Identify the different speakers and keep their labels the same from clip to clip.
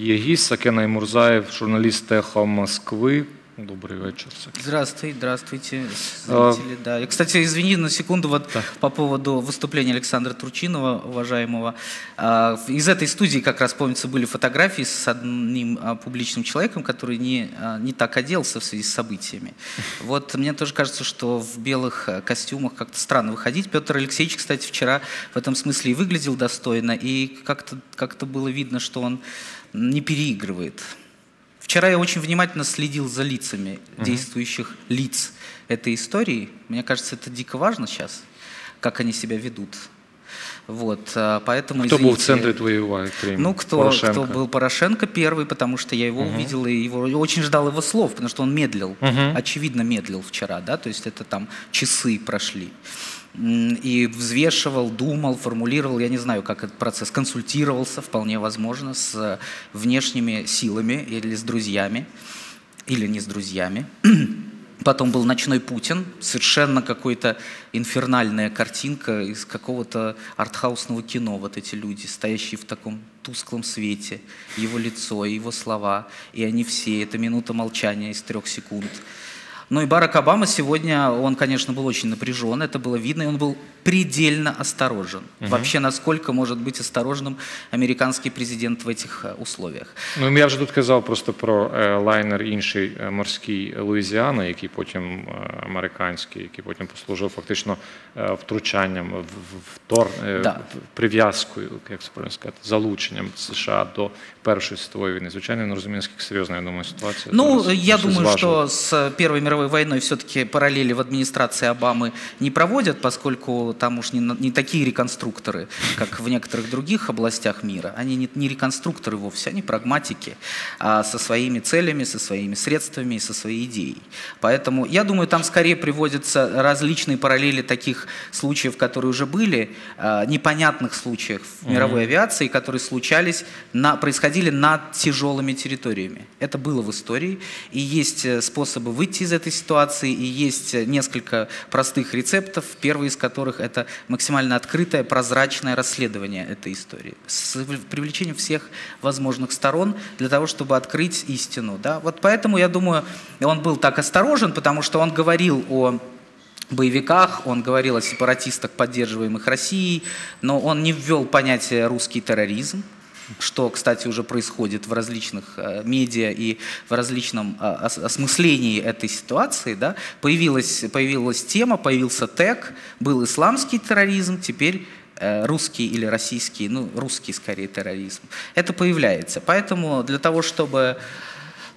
Speaker 1: є гість Сакена Мурзаєв, журналіст «Эхо Москви». Добрый вечер.
Speaker 2: Здравствуйте, здравствуйте, зрители. Да. И, кстати, извини на секунду вот по поводу выступления Александра Турчинова, уважаемого. А, Из этой студии как раз, помнится, были фотографии с одним а, публичным человеком, который не, а, не так оделся в связи с событиями. Вот мне тоже кажется, что в белых а, костюмах как-то странно выходить. Петр Алексеевич, кстати, вчера в этом смысле и выглядел достойно, и как-то как было видно, что он не переигрывает. Вчера я очень внимательно следил за лицами действующих лиц этой истории. Мне кажется, это дико важно сейчас, как они себя ведут. Вот, а, поэтому,
Speaker 1: Кто был в
Speaker 2: извините,
Speaker 1: центре уваги, крім
Speaker 2: Ну, кто,
Speaker 1: Порошенко?
Speaker 2: кто был Порошенко первый, потому что я его увидел и его и очень ждал его слов, потому что он медлил, очевидно медлил вчера, да, то есть это там часы прошли. И взвешивал, думал, формулировал, я не знаю, как этот процесс, консультировался, вполне возможно, с внешними силами или с друзьями, или не с друзьями. Потом был «Ночной Путин», совершенно какой-то инфернальная картинка из какого-то артхаусного кино. Вот эти люди, стоящие в таком тусклом свете, его лицо, его слова, и они все, это минута молчания из трех секунд. Ну и Барак Обама сегодня, он, конечно, был очень напряжен, это было видно, и он был предельно осторожен. Вообще, насколько может быть осторожным американский президент в этих э, условиях.
Speaker 1: Ну, я вже тут казав просто про е, лайнер інший е, морський Луїзіана, який потім е, американський, який потім послужив фактично е, втручанням, в- в- втор, е,
Speaker 2: Да.
Speaker 1: в- прив'язкою, як це правильно сказати, залученням США до Першої світової війни. Звичайно, я не розумію, наскільки серйозна, я думаю, ситуація.
Speaker 2: Ну,
Speaker 1: зараз.
Speaker 2: я
Speaker 1: Все
Speaker 2: думаю,
Speaker 1: зважено.
Speaker 2: что с Первой мировой войной все-таки параллели в администрации Обамы не проводят, поскольку там уж не, не такие реконструкторы, как в некоторых других областях мира. Они не, не реконструкторы вовсе, они прагматики а со своими целями, со своими средствами и со своей идеей. Поэтому я думаю, там скорее приводятся различные параллели таких случаев, которые уже были, а, непонятных случаев в мировой авиации, которые случались, на, происходили над тяжелыми территориями. Это было в истории, и есть э, способы выйти из этой ситуации, и есть несколько простых рецептов, первый из которых это максимально открытое, прозрачное расследование этой истории с привлечением всех возможных сторон для того, чтобы открыть истину. Да? Вот поэтому, я думаю, он был так осторожен, потому что он говорил о боевиках, он говорил о сепаратистах, поддерживаемых Россией, но он не ввел понятие «русский терроризм», что, кстати, уже происходит в различных э, медиа и в различном э, ос- осмыслении этой ситуации. Да? Появилась, появилась тема, появился тег, был исламский терроризм, теперь э, русский или российский, ну, русский скорее терроризм. Это появляется. Поэтому для того, чтобы...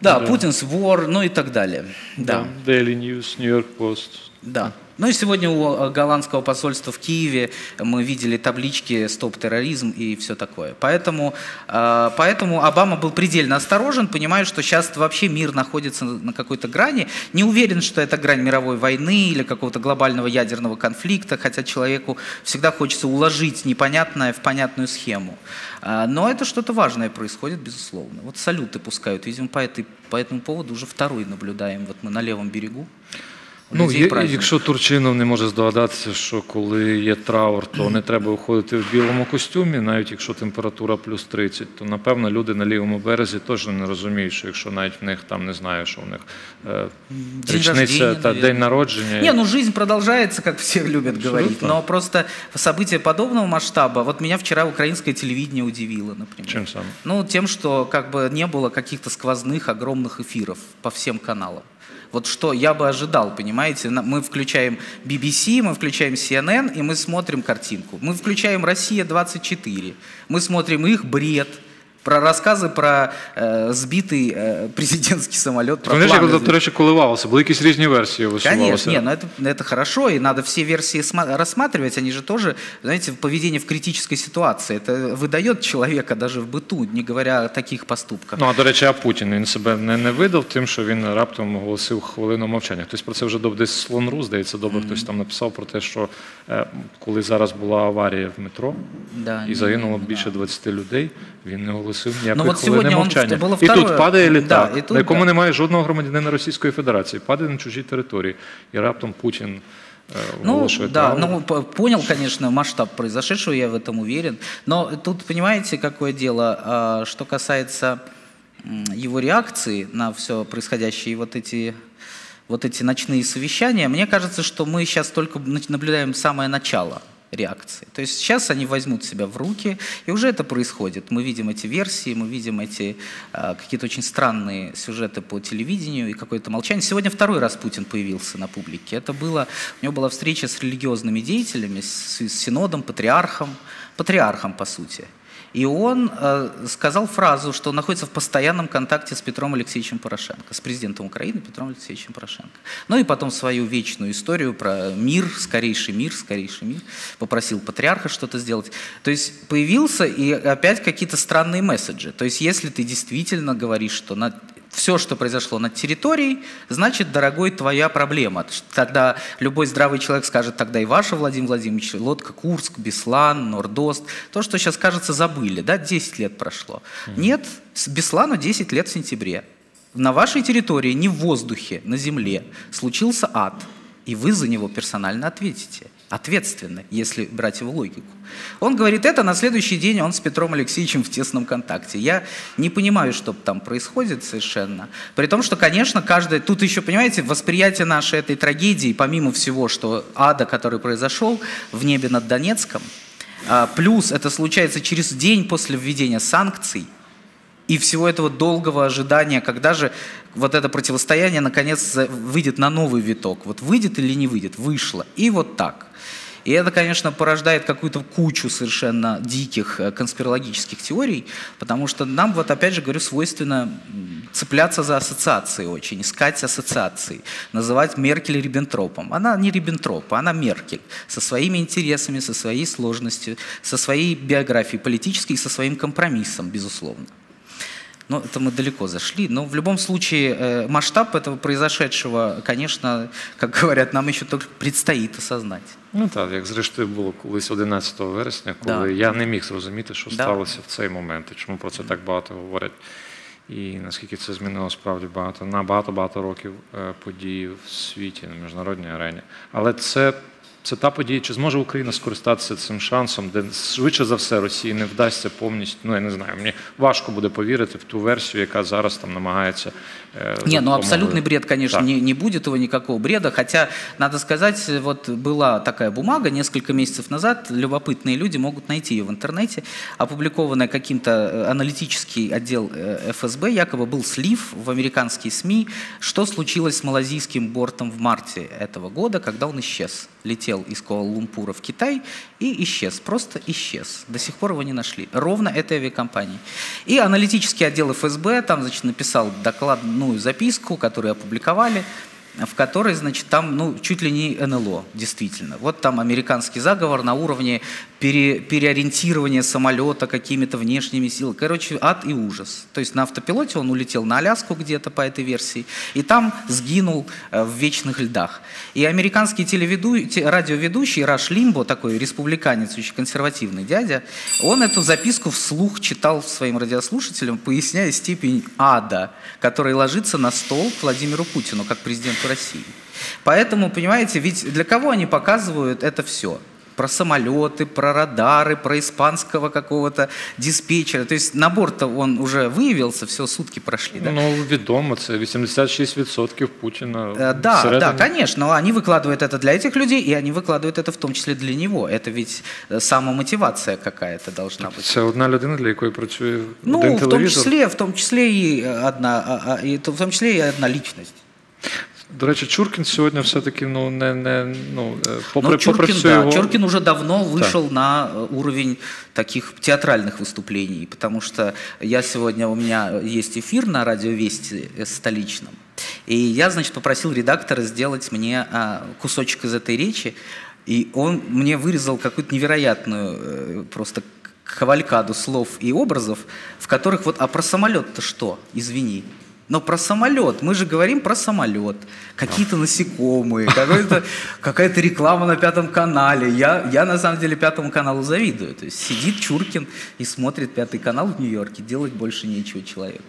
Speaker 2: Да, Путин's war, ну и так далее. Да.
Speaker 1: Daily News, New York Post.
Speaker 2: Да. Ну и сегодня у э, голландского посольства в Киеве мы видели таблички «Стоп терроризм» и все такое. Поэтому, э, поэтому Обама был предельно осторожен, понимая, что сейчас вообще мир находится на какой-то грани. Не уверен, что это грань мировой войны или какого-то глобального ядерного конфликта, хотя человеку всегда хочется уложить непонятное в понятную схему. А, Но это что-то важное происходит, безусловно. Вот салюты пускают. Видимо, по, этой, по этому поводу уже второй наблюдаем. Вот мы на левом берегу. У
Speaker 1: Ну,
Speaker 2: людей
Speaker 1: є,
Speaker 2: праздник.
Speaker 1: якщо Турчинов не може здогадатися, що коли є траур, то не треба виходити в білому костюмі, навіть якщо температура плюс 30, то напевно люди на лівому березі теж не розуміють, що якщо навіть в них там не знаю, що в них е,
Speaker 2: День
Speaker 1: річниця
Speaker 2: рождения,
Speaker 1: та
Speaker 2: наверное.
Speaker 1: день народження.
Speaker 2: Не, ну жизнь продолжается, как все любят говорить.
Speaker 1: Абсолютно.
Speaker 2: Но просто события подобного масштаба. Вот меня вчера украинское телевидение удивило, например.
Speaker 1: Чим саме?
Speaker 2: Ну, тем, что как бы не было каких-то сквозных огромных эфиров по всем каналам. Вот что я бы ожидал, понимаете? Мы включаем BBC, мы включаем CNN, и мы смотрим картинку. Мы включаем «Россия-24», мы смотрим их бред, про рассказы про э, сбитый э, президентский самолет. Про
Speaker 1: Вони ж,
Speaker 2: планы
Speaker 1: до речі, коливалися, були якісь різні версії висувалися.
Speaker 2: Конечно, не, но это, это хорошо, и надо все версии сма- рассматривать, они же тоже, знаете, поведение в критической ситуации, это выдает человека даже в быту, не говоря о таких поступках.
Speaker 1: Ну, а до речі, а Путін він себе не, не видав тим, що він раптом оголосив хвилину мовчання. Хтось про це вже доб- десь слон.ру, здається, добре хтось там написав про те, що е, коли зараз була аварія в метро
Speaker 2: Да,
Speaker 1: і загинуло більше 20 людей, він не оголосив ніякої
Speaker 2: Ну, от
Speaker 1: хвилини
Speaker 2: сьогодні он-
Speaker 1: мовчання.
Speaker 2: це було
Speaker 1: і
Speaker 2: второе.
Speaker 1: тут падає літак,
Speaker 2: Да, і тут,
Speaker 1: на якому
Speaker 2: да.
Speaker 1: немає жодного громадянина Російської Федерації, падає на чужій території. І раптом Путін е,
Speaker 2: Ну,
Speaker 1: оголошує
Speaker 2: да,
Speaker 1: траур.
Speaker 2: ну, п- понял, конечно, масштаб произошедшего, я в этом уверен. Но тут, понимаете, какое дело, а, что касается м, его реакции на все происходящее и вот эти вот эти ночные совещания, мне кажется, что мы сейчас только нач- наблюдаем самое начало реакции. То есть сейчас они возьмут себя в руки, и уже это происходит. Мы видим эти версии, мы видим эти а, какие-то очень странные сюжеты по телевидению и какое-то молчание. Сегодня второй раз Путин появился на публике. Это было, у него была встреча с религиозными деятелями, с, с синодом, патриархом, патриархом по сути. И он э, сказал фразу, что он находится в постоянном контакте с Петром Алексеевичем Порошенко, с президентом Украины Петром Алексеевичем Порошенко. Ну и потом свою вечную историю про мир, скорейший мир, скорейший мир. Попросил патриарха что-то сделать. То есть появился и опять какие-то странные месседжи. То есть если ты действительно говоришь, что на все, что произошло над территорией, значит, дорогой, твоя проблема. Тогда любой здравый человек скажет, тогда и ваша, Владимир Владимирович, лодка Курск, Беслан, Нордост, то, что сейчас, кажется, забыли, да, 10 лет прошло. Нет, с Беслану 10 лет в сентябре. На вашей территории, не в воздухе, на земле, случился ад, и вы за него персонально ответите. Ответственно, если брать его логику. Он говорит это, на следующий день он с Петром Алексеевичем в тесном контакте. Я не понимаю, что там происходит совершенно. При том, что, конечно, каждое... Тут еще, понимаете, восприятие нашей этой трагедии, помимо всего, что ада, который произошел в небе над Донецком, а, плюс это случается через день после введения санкций, и всего этого долгого ожидания, когда же вот это противостояние наконец выйдет на новый виток. Вот выйдет или не выйдет? Вышло. И вот так. И это, конечно, порождает какую-то кучу совершенно диких э, конспирологических теорий, потому что нам, вот опять же говорю, свойственно цепляться за ассоциации очень, искать ассоциации, называть Меркель Риббентропом. Она не Риббентроп, она Меркель, со своими интересами, со своей сложностью, со своей биографией политической и со своим компромиссом, безусловно. Ну, это мы далеко зашли. Но в любом случае э, масштаб этого произошедшего, конечно, как говорят, нам еще только предстоит осознать.
Speaker 1: Ну так, як зрештою було колись 11 вересня, коли
Speaker 2: Да.
Speaker 1: я не міг зрозуміти, що
Speaker 2: Да.
Speaker 1: сталося в цей момент, і чому про це так багато говорять. І наскільки це змінило справді багато на багато-багато років е, подій в світі на міжнародній арені. Але це, це та подія, чи зможе Україна скористатися цим шансом, де швидше за все Росії не вдасться повністю. Ну я не знаю, мені важко буде повірити в ту версію, яка зараз там намагається. е,
Speaker 2: Не,
Speaker 1: за
Speaker 2: ну
Speaker 1: допомогою-
Speaker 2: абсолютный бред, конечно,
Speaker 1: Так.
Speaker 2: не, не будет его никакого бреда. Хотя, надо сказать, вот была такая бумага несколько месяцев назад, любопытные люди могут найти ее в интернете, опубликованная каким-то э, аналитический отдел э, ФСБ, якобы был слив в американские СМИ, что случилось с малазийским бортом в марте этого года, когда он исчез. Летел из Куала-Лумпура в Китай и исчез, просто исчез. До сих пор его не нашли. Ровно этой авиакомпании. И аналитический отдел ФСБ там, значит, написал докладную записку, которую опубликовали, в которой, значит, там, ну, чуть ли не НЛО, действительно. Вот там американский заговор на уровне пере- переориентирования самолета какими-то внешними силами. Короче, ад и ужас. То есть на автопилоте он улетел на Аляску где-то по этой версии, и там сгинул э, в вечных льдах. И американский телеведу... те- радиоведущий Раш Лимбо, такой республиканец, очень консервативный дядя, он эту записку вслух читал своим радиослушателям, поясняя степень ада, который ложится на стол Владимиру Путину, как президенту России. Поэтому, понимаете, ведь для кого они показывают это все? Про самолеты, про радары, про испанского какого-то диспетчера. То есть набор-то он уже выявился, все, сутки прошли. Да?
Speaker 1: Ну, відомо, це 86% Путіна.
Speaker 2: Э, Да,
Speaker 1: всередині.
Speaker 2: да, конечно. Они выкладывают это для этих людей, и они выкладывают это в том числе для него. Это ведь э, самомотивация какая-то должна быть.
Speaker 1: Це одна людина, для якої працює
Speaker 2: Ну,
Speaker 1: один
Speaker 2: в том
Speaker 1: телевізор.
Speaker 2: числе, в том числе и э, одна, а, а, и то- в том числе и одна личность.
Speaker 1: До речі, Чуркін сьогодні все-таки ну, не, не, ну, е, попри,
Speaker 2: Но
Speaker 1: попри
Speaker 2: Чуркин,
Speaker 1: всю
Speaker 2: да,
Speaker 1: його...
Speaker 2: Чуркин уже давно вышел на э, уровень таких театральных выступлений, потому что я сегодня, у меня есть эфир на радио Вести э, столичном, и я, значит, попросил редактора сделать мне а, кусочек из этой речи, и он мне вырезал какую-то невероятную э, просто кавалькаду слов и образов, в которых вот, а про самолет-то что, извини, но про самолет, мы же говорим про самолет, какие-то насекомые, какая-то реклама на пятом канале. Я, я на самом деле пятому каналу завидую. То есть сидит Чуркин и смотрит пятый канал в Нью-Йорке, делать больше нечего человеку.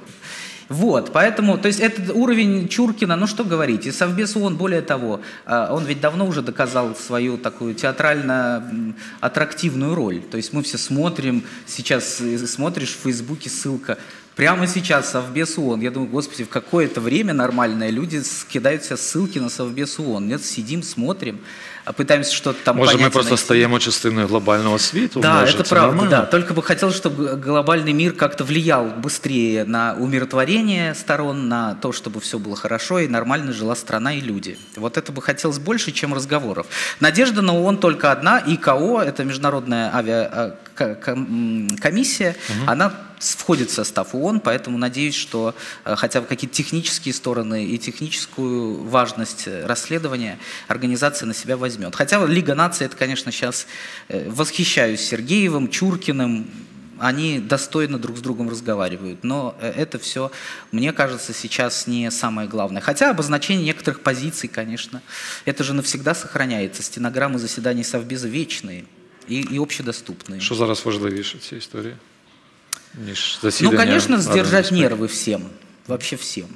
Speaker 2: Вот, поэтому, то есть этот уровень Чуркина, ну что говорить, и Совбез ООН, более того, а, он ведь давно уже доказал свою такую театрально-аттрактивную роль. То есть мы все смотрим, сейчас э, смотришь в Фейсбуке ссылка, Прямо сейчас Совбез ООН. Я думаю, господи, в какое-то время нормальное люди скидают себе ссылки на Совбез ООН. Нет, сидим, смотрим, а пытаемся что-то там
Speaker 1: Може, ми
Speaker 2: понять и
Speaker 1: просто
Speaker 2: найти.
Speaker 1: стаємо частиною глобального світу?
Speaker 2: Да,
Speaker 1: Може,
Speaker 2: это правда,
Speaker 1: нормально?
Speaker 2: да. Только бы хотелось, чтобы глобальный мир как-то влиял быстрее на умиротворение сторон, на то, чтобы все было хорошо и нормально жила страна и люди. Вот это бы хотелось больше, чем разговоров. Надежда на ООН только одна. ИКО, это Международная авиакомиссия, она с- входит в состав ООН, поэтому надеюсь, что э, хотя бы какие-то технические стороны и техническую важность э, расследования организация на себя возьмет. Хотя Лига наций, это, конечно, сейчас э, восхищаюсь Сергеевым, Чуркиным, они достойно друг с другом разговаривают. Но э, это все, мне кажется, сейчас не самое главное. Хотя обозначение некоторых позиций, конечно, это же навсегда сохраняется. Стенограммы заседаний Совбеза вечные и, и общедоступные.
Speaker 1: Що зараз важливіше в цій історії? Ніж
Speaker 2: Ну,
Speaker 1: засідання
Speaker 2: конечно,
Speaker 1: Ради
Speaker 2: сдержать
Speaker 1: безпеки?
Speaker 2: нервы всем, вообще всем.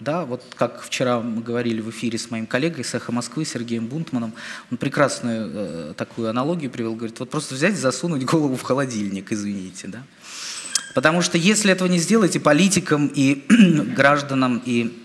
Speaker 2: Да, вот как вчера мы говорили в эфире с моим коллегой с «Эхо Москвы» Сергеем Бунтманом, он прекрасную э, такую аналогию привел, говорит, вот просто взять, засунуть голову в холодильник, извините, да. Потому что если этого не сделать и политикам, и гражданам, и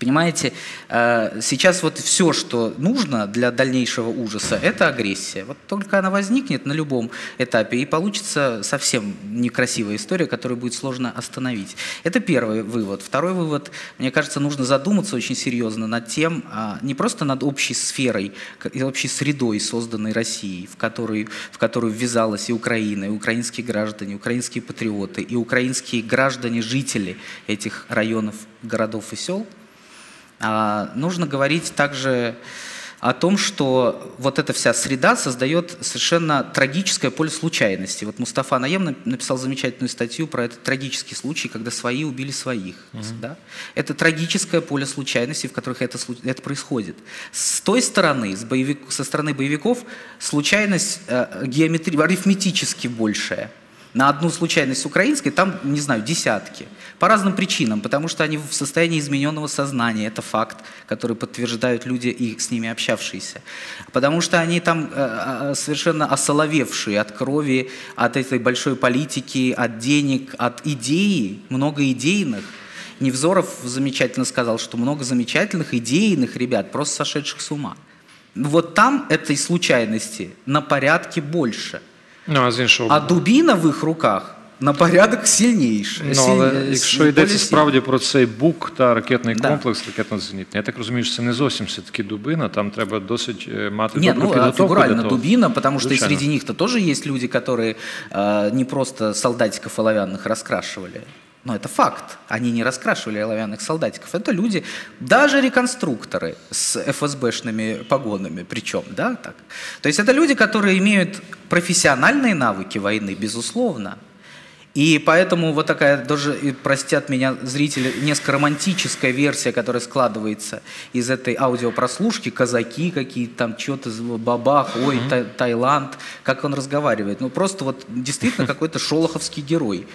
Speaker 2: Понимаете, э, сейчас вот все, что нужно для дальнейшего ужаса, это агрессия. Вот только она возникнет на любом этапе, и получится совсем некрасивая история, которую будет сложно остановить. Это первый вывод. Второй вывод, мне кажется, нужно задуматься очень серьезно над тем, а, не просто над общей сферой, общей средой, созданной Россией, в которую, в которую ввязалась и Украина, и украинские граждане, и украинские патриоты, и украинские граждане, жители этих районов, городов и сел, нужно говорить также о том, что вот эта вся среда создает совершенно трагическое поле случайности. Вот Мустафа Наем нап- написал замечательную статью про этот трагический случай, когда свои убили своих. Да? Это трагическое поле случайности, в которых это, это происходит. С той стороны, с боевик- со стороны боевиков, случайность э, геометри- арифметически большая. На одну случайность украинской там, не знаю, десятки. По разным причинам, потому что они в состоянии измененного сознания, это факт, который подтверждают люди и с ними общавшиеся. Потому что они там э, э, совершенно осоловевшие от крови, от этой большой политики, от денег, от идеи, много идейных. Невзоров замечательно сказал, что много замечательных идейных ребят, просто сошедших с ума. Вот там этой случайности на порядке больше.
Speaker 1: Ну, а з іншого
Speaker 2: А дубина в их руках на порядок сильнейшая.
Speaker 1: Ну,
Speaker 2: силь-
Speaker 1: але
Speaker 2: с-
Speaker 1: якщо
Speaker 2: более
Speaker 1: йдеться
Speaker 2: сильная.
Speaker 1: справді про цей БУК та ракетний
Speaker 2: Да.
Speaker 1: комплекс ракетно-зенітний, я так розумію, що це не зовсім все-таки дубина, там треба досить е, мати
Speaker 2: Нет,
Speaker 1: добру
Speaker 2: ну а
Speaker 1: підготовку
Speaker 2: фигурально
Speaker 1: для того.
Speaker 2: дубина, потому что и
Speaker 1: Звичайно.
Speaker 2: среди них-то тоже есть люди, которые э, не просто солдатиков оловянных раскрашивали. Но это факт. Они не раскрашивали оловянных солдатиков. Это люди, даже реконструкторы с ФСБшными погонами, причем, да, так. То есть это люди, которые имеют профессиональные навыки войны, безусловно. И поэтому вот такая, даже, простят меня зрители, несколько романтическая версия, которая складывается из этой аудиопрослушки, казаки какие-то там, что-то, бабах, ой, Та- Таиланд, как он разговаривает. Ну, просто вот действительно какой-то шолоховский герой.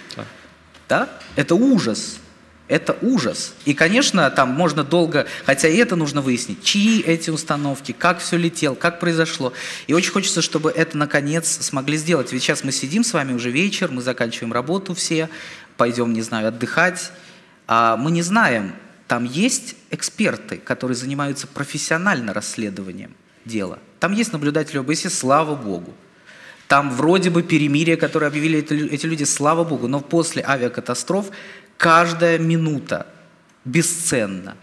Speaker 2: Да? Это ужас. Это ужас. И, конечно, там можно долго, хотя и это нужно выяснить, чьи эти установки, как все летело, как произошло. И очень хочется, чтобы это, наконец, смогли сделать. Ведь сейчас мы сидим с вами уже вечер, мы заканчиваем работу все, пойдем, не знаю, отдыхать. А мы не знаем, там есть эксперты, которые занимаются профессионально расследованием дела. Там есть наблюдатели ОБСЕ, слава богу. Там вроде бы перемирие, которое объявили эти люди, слава богу, но после авиакатастроф каждая минута бесценна.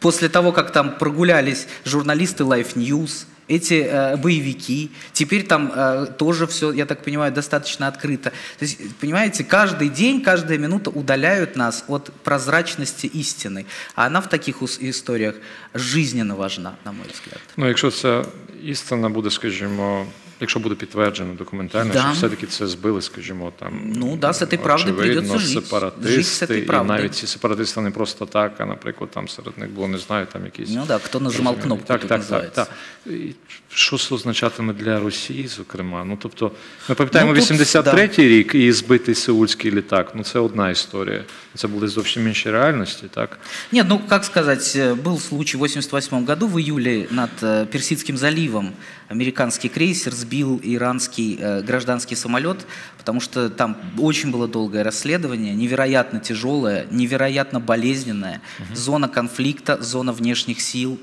Speaker 2: После того, как там прогулялись журналисты Life News, эти э, боевики, теперь там э, тоже все, я так понимаю, достаточно открыто. То есть, понимаете, каждый день, каждая минута удаляют нас от прозрачности истины. А она в таких историях жизненно важна, на мой взгляд.
Speaker 1: Ну, якщо ця істина буде, скажімо, якщо буде підтверджено документально,
Speaker 2: Да.
Speaker 1: що все-таки це збили, скажімо, там
Speaker 2: Ну да, з цієї правди
Speaker 1: очевидно,
Speaker 2: прийдеться жити. Жити з
Speaker 1: сепаратисти,
Speaker 2: цієї
Speaker 1: і
Speaker 2: правди.
Speaker 1: навіть ці сепаратисти не просто так, а, наприклад, там серед них було, не знаю, там якісь...
Speaker 2: Ну да, хто нажимав
Speaker 1: розумію.
Speaker 2: кнопку,
Speaker 1: Так,
Speaker 2: тут
Speaker 1: так, так,
Speaker 2: називається.
Speaker 1: так. І Що це означатиме для Росії, зокрема? Ну, тобто, ми пам'ятаємо
Speaker 2: Ну, тут,
Speaker 1: 83-й рік і збитий сеульський літак. Ну, це одна історія. Це були зовсім інші реальності, так?
Speaker 2: Нет, ну как сказать, э, был случай в 88 году в июле над э, Персидским заливом. Американский крейсер сбил сбил иранский э, гражданский самолет, потому что там очень было долгое расследование, невероятно тяжелое, невероятно болезненное, зона конфликта, зона внешних сил,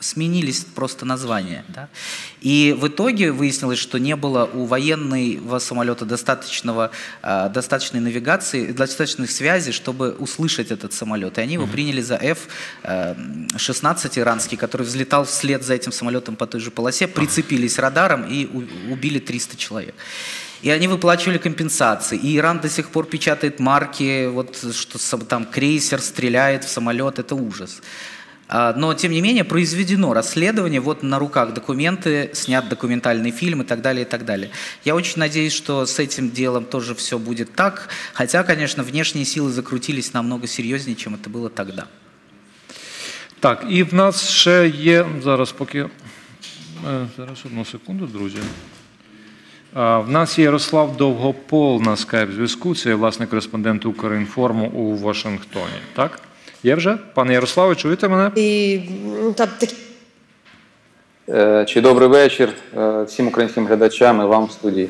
Speaker 2: сменились просто названия. Да? И в итоге выяснилось, что не было у военного самолета достаточного, э, достаточной навигации, достаточных связей, чтобы услышать этот самолет. И они его приняли за F-16 иранский, который взлетал вслед за этим самолетом по той же полосе, прицепились радаром и у- убили 300 человек. И они выплачивали компенсации. И Иран до сих пор печатает марки, вот что там крейсер стреляет в самолет, это ужас. А, Но, тем не менее, произведено расследование, вот на руках документы, снят документальный фильм и так далее, и так далее. Я очень надеюсь, что с этим делом тоже все будет так, хотя, конечно, внешние силы закрутились намного серьезнее, чем это было тогда.
Speaker 1: Так, і в нас ще є зараз, поки е, зараз одну секунду, друзі. А, В нас є Ярослав Довгопол на скайп зв'язку. Це є власне кореспондент Укрінформу у Вашингтоні. Так? Є вже? Пане Ярославе, чуєте мене?
Speaker 3: І ну, та, так,
Speaker 4: Е, Чи добрий вечір е, всім українським глядачам і вам в студії.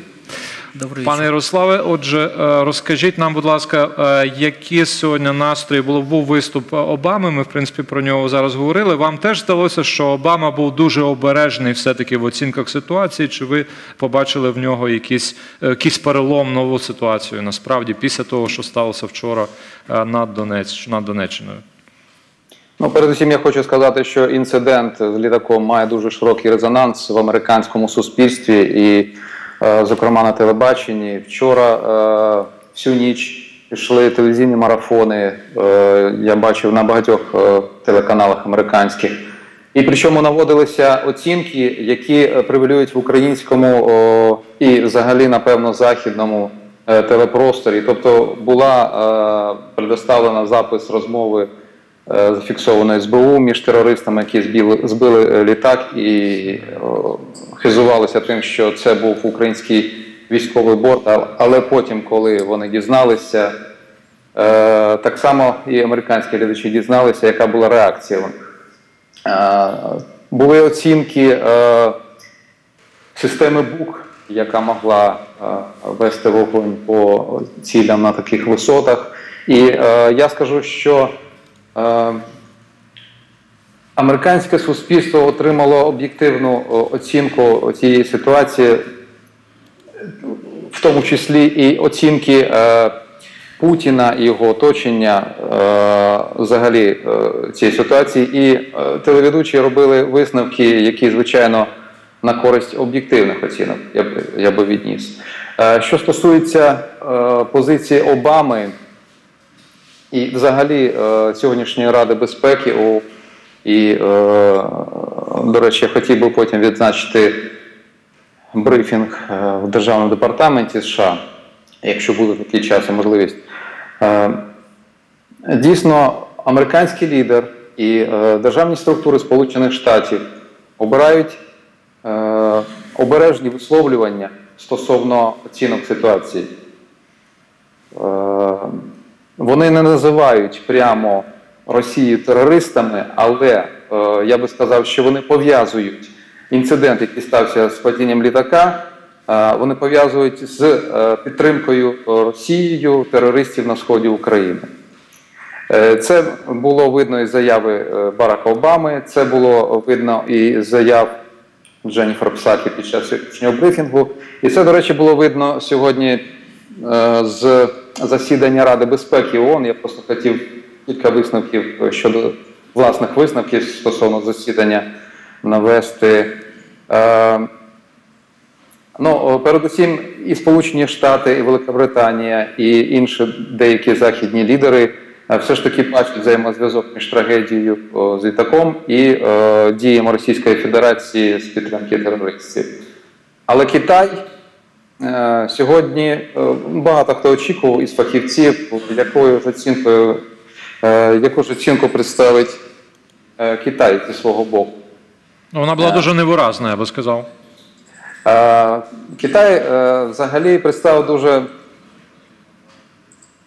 Speaker 2: Добрый
Speaker 1: Пане. Ярославе, отже, е, розкажіть нам, будь ласка, е, які сьогодні настрої було був виступ Обами. Ми, в принципі, про нього зараз говорили. Вам теж здалося, що Обама був дуже обережний все-таки в оцінках ситуації. Чи ви побачили в нього якийсь, е, якийсь перелом нову ситуацію насправді після того, що сталося вчора е, над, Донець, над Донеччиною?
Speaker 4: Ну, передусім, я хочу сказати, що інцидент з літаком має дуже широкий резонанс в американському суспільстві і, е, зокрема, на телебаченні. Вчора е, всю ніч пішли телевізійні марафони. Е, я бачив на багатьох е, телеканалах американських. І причому наводилися оцінки, які е, превалюють в українському і взагалі, напевно, західному е, телепросторі. Тобто була е, предоставлена запис розмови е, зафіксованої СБУ між терористами, які збили, збили е, літак і хизувалися тим, що це був український військовий борт. Але потім, коли вони дізналися, е, так само і американські глядачі дізналися, яка була реакція. Е, Були оцінки е, системи БУК, яка могла вести вогонь по цілям на таких висотах. І я скажу, що американське суспільство отримало об'єктивну оцінку цієї ситуації, в тому числі і оцінки е, Путіна і його оточення е, взагалі е, цієї ситуації. І е, телеведучі робили висновки, які, звичайно, на користь об'єктивних оцінок, я я би відніс. Е, що стосується е, позиції Обами і взагалі е, сьогоднішньої Ради безпеки, у, і, е, до речі, я хотів би потім відзначити брифінг е, в Державному департаменті США, якщо буде такий час і можливість. Е, Дійсно, американський лідер і державні структури Сполучених Штатів обирають обережні висловлювання стосовно оцінок ситуації. Вони не називають прямо Росію терористами, але е, я би сказав, що вони пов'язують інцидент, який стався з падінням літака. е, Вони пов'язують з е, підтримкою Росією терористів на сході України. Це було видно із заяви Барака Обами, це було видно і заяв Дженніфер Псакі під час сьогоднішнього брифінгу. І це, до речі, було видно сьогодні з засідання Ради безпеки ООН. Я просто хотів кілька висновків щодо власних висновків стосовно засідання навести. Е, Ну, передусім, і Сполучені Штати, і Велика і інші деякі західні лідери е, все ж таки бачать взаємозв'язок між трагедією з літаком і е, діями Російської Федерації з підтримки терористів. Але Китай е, сьогодні е, багато хто очікував із фахівців, якою ж оцінкою, е, яку ж оцінку представить е, Китай зі свого боку.
Speaker 1: Ну, Вона була дуже невиразна, я би сказав.
Speaker 4: Е, Китай е, взагалі представив дуже,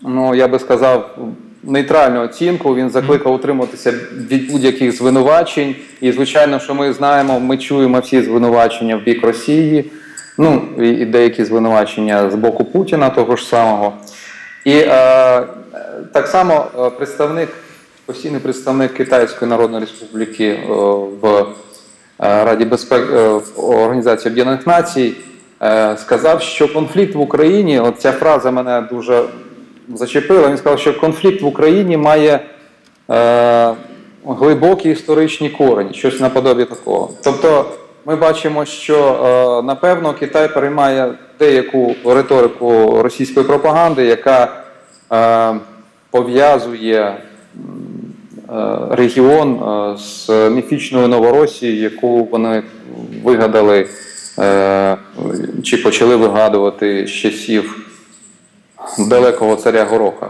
Speaker 4: ну я би сказав, нейтральну оцінку. Він закликав утримуватися від будь-яких звинувачень. І, звичайно, що ми знаємо, ми чуємо всі звинувачення в бік Росії. Ну і, і деякі звинувачення з боку Путіна того ж самого. І е, так само е, представник, постійний представник Китайської Народної Республіки е, в е, Раді безпеки в Організації Об'єднаних Націй сказав, що конфлікт в Україні, от ця фраза мене дуже зачепила. Він сказав, що конфлікт в Україні має глибокі історичні корені, щось наподобі такого. Тобто, ми бачимо, що напевно Китай переймає деяку риторику російської пропаганди, яка пов'язує е, регіон е, з міфічною Новоросією, яку вони вигадали е, чи почали вигадувати з часів далекого царя Гороха.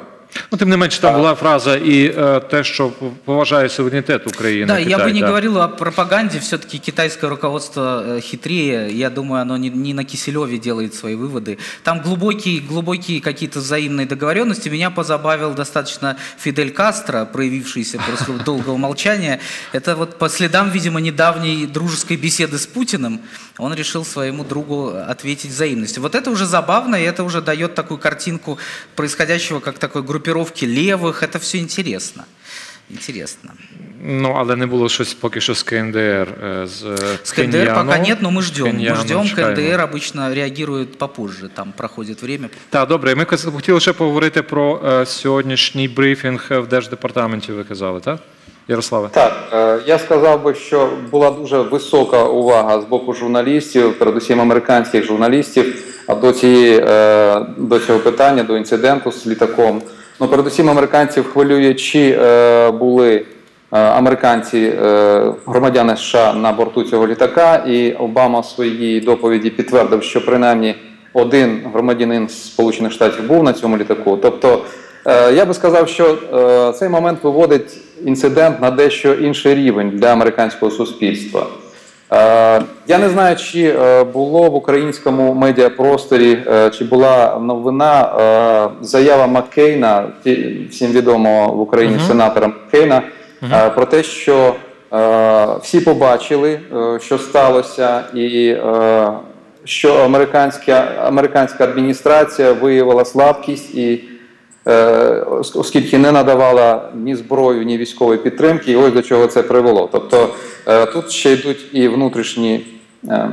Speaker 1: Ну, тим не менше, там була фраза і е, те, що поважає суверенітет України.
Speaker 2: Да, я
Speaker 1: Китай,
Speaker 2: бы не
Speaker 1: да.
Speaker 2: говорил о пропаганде, все-таки китайское руководство э, хитрее, я думаю, оно не, не на Киселеве делает свои выводы. Там глубокие, глубокие какие-то взаимные договоренности. Меня позабавил достаточно Фидель Кастро, проявившийся после долгого молчания. Это вот по следам, видимо, недавней дружеской беседы с Путиным, он решил своему другу ответить взаимностью. Вот это уже забавно, и это уже дает такую картинку происходящего, как такой группировки левых. Это все интересно. Интересно.
Speaker 1: Ну, але не було щось поки що з КНДР. е, З,
Speaker 2: С КНДР пока нет, но мы ждем. Мы
Speaker 1: Пхеньяну
Speaker 2: ждем.
Speaker 1: чекаємо.
Speaker 2: КНДР обычно реагирует попозже. Там проходит время.
Speaker 1: Так, добре. Ми каз- хотіли ще поговорити про е, сьогоднішній брифінг в Держдепартаменті. Ви казали, так? Ярославе?
Speaker 4: Так, е, я сказав би, що була дуже висока увага з боку журналістів, передусім американських журналістів, а до цієї е, до цього питання, до інциденту з літаком. Ну, передусім, американців хвилює, чи е, були е, американці, е, громадяни США на борту цього літака, і Обама в своїй доповіді підтвердив, що принаймні один громадянин Сполучених Штатів був на цьому літаку. Тобто, е, я би сказав, що е, цей момент виводить інцидент на дещо інший рівень для американського суспільства. Е, Я не знаю, чи е, було в українському медіапросторі, е, чи була новина заява Маккейна, всім відомого в Україні сенатора Маккейна, е, про те, що всі побачили, що сталося, і що американська, американська адміністрація виявила слабкість і оскільки не надавала ні зброю, ні військової підтримки, і ось до чого це привело. Тобто е, тут ще йдуть і внутрішні. е,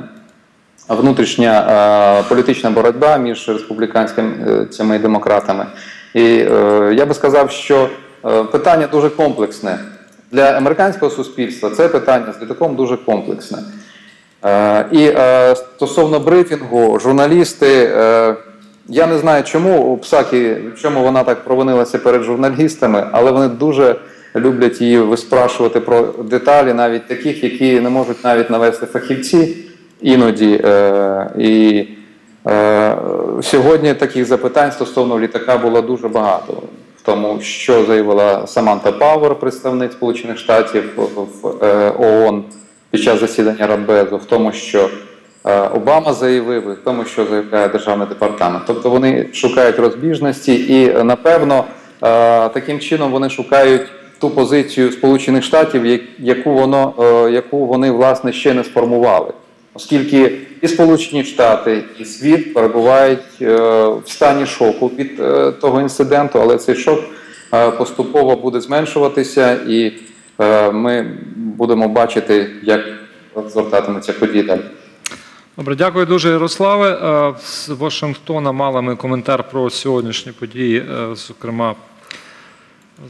Speaker 4: Внутрішня е, політична боротьба між республіканцями і демократами. І е, я би сказав, що е, питання дуже комплексне. Для американського суспільства це питання з літаком дуже комплексне. Е, І е, стосовно брифінгу, журналісти, е, я не знаю, чому у Псакі, в чому вона так провинилася перед журналістами, але вони дуже люблять її виспрашувати про деталі, навіть таких, які не можуть навіть навести фахівці іноді. Е, І е, сьогодні таких запитань стосовно літака було дуже багато. Тому, що заявила Саманта Пауер, представник Сполучених Штатів в е, ООН під час засідання Радбезу, в тому, що Обама заявив, і тому, що заявляє Державний департамент. Тобто вони шукають розбіжності, і е, напевно е, таким чином вони шукають ту позицію Сполучених Штатів, яку воно е, яку вони власне ще не сформували. Оскільки і Сполучені Штати, і світ перебувають е, в стані шоку від е, того інциденту, але цей шок е, поступово буде зменшуватися, і е, ми будемо бачити, як звертатиметься події далі.
Speaker 1: Добре, дякую дуже, Ярославе. Е, З Вашингтона мали ми коментар про сьогоднішні події. Е, Зокрема,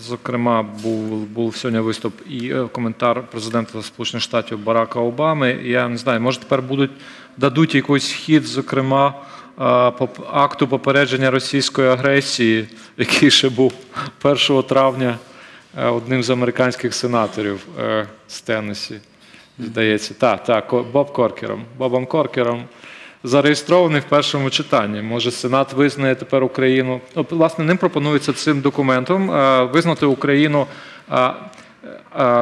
Speaker 1: зокрема, був, був сьогодні виступ і е, коментар президента Сполучених Штатів Барака Обами. Я не знаю, може тепер будуть дадуть якийсь хід, зокрема. поп- Акту попередження російської агресії, який ще був 1 травня одним з американських сенаторів з Теннесі. Здається, так, так, Боб Коркером. Бобом Коркером зареєстрований в першому читанні. Може, Сенат визнає тепер Україну. Ну, власне, ним пропонується цим документом е, визнати Україну е,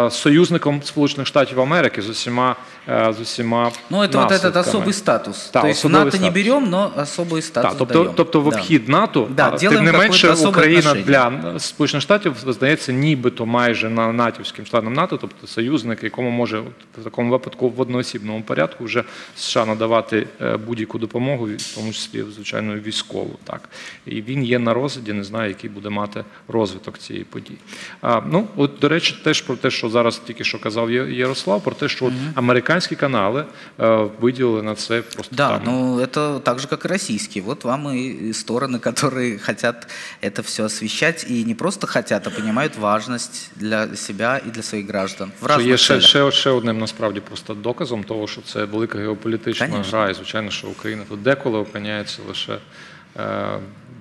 Speaker 1: союзником Сполучених Штатів Америки з усіма е, з усіма
Speaker 2: Ну, это вот этот
Speaker 1: наслідками.
Speaker 2: особый статус.
Speaker 1: Да,
Speaker 2: То есть в
Speaker 1: особый
Speaker 2: НАТО не
Speaker 1: статус.
Speaker 2: берем, но особый статус
Speaker 1: Так, тобто,
Speaker 2: даем.
Speaker 1: тобто в
Speaker 2: Да.
Speaker 1: обхід НАТО,
Speaker 2: Да,
Speaker 1: а, тим
Speaker 2: делаем
Speaker 1: не менше
Speaker 2: какое-то особое
Speaker 1: Україна
Speaker 2: отношение.
Speaker 1: для Сполучених Штатів здається нібито майже на натівським членом НАТО, тобто союзник, якому може в такому випадку в одноосібному порядку вже США надавати е, будь-яку допомогу, в тому числі звичайно військову. Так і він є на розгляді, не знаю, який буде мати розвиток цієї події. А, ну от до речі, теж про те, що зараз тільки що казав Є- Ярослав, про те, що от американські канали е, виділили на це просто
Speaker 2: Да,
Speaker 1: там,
Speaker 2: ну это так же, как и российские. Вот вам и и стороны, которые хотят это все освещать и не просто хотят, а понимают важность для себя и для своих граждан. В
Speaker 1: Що
Speaker 2: разных
Speaker 1: є ще,
Speaker 2: целях.
Speaker 1: ще, ще одним насправді просто доказом того, що це велика геополітична
Speaker 2: Конечно.
Speaker 1: гра, і звичайно, що Україна тут деколи опиняється лише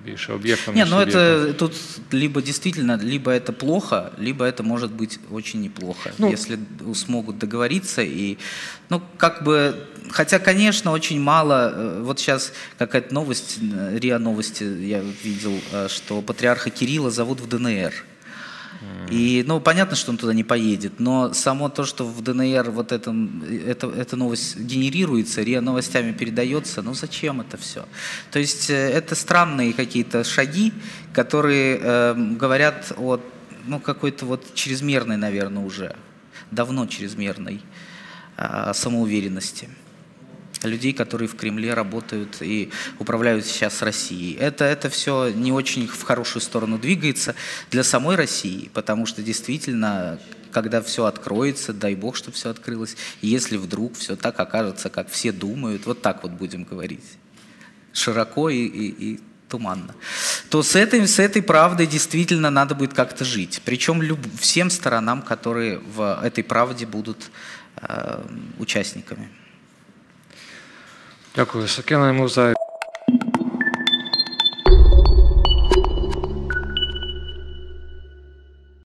Speaker 1: е, більше об'єктом.
Speaker 2: Не,
Speaker 1: ніж
Speaker 2: ну
Speaker 1: суб'єктом.
Speaker 2: это тут либо действительно, либо это плохо, либо это может быть очень неплохо,
Speaker 1: Ну,
Speaker 2: если смогут договориться и, ну как бы, хотя, конечно, очень мало. э, Вот сейчас какая-то новость, э, риа новости я видел, э, что патриарха Кирилла зовут в ДНР. И, ну, понятно, что он туда не поедет, но само то, что в ДНР вот это, это, эта новость генерируется, РИА новостями передается, ну зачем это все? То есть э, это странные какие-то шаги, которые э, говорят о ну, какой-то вот чрезмерной, наверное, уже, давно чрезмерной э, самоуверенности людей, которые в Кремле работают и управляют сейчас Россией. Это, это все не очень в хорошую сторону двигается для самой России, потому что действительно, когда все откроется, дай бог, чтобы все открылось, и если вдруг все так окажется, как все думают, вот так вот будем говорить, широко и, и, и туманно, то с этой, с этой правдой действительно надо будет как-то жить. Причем люб, всем сторонам, которые в этой правде будут э, участниками.
Speaker 1: Дякую. Сакена Музай.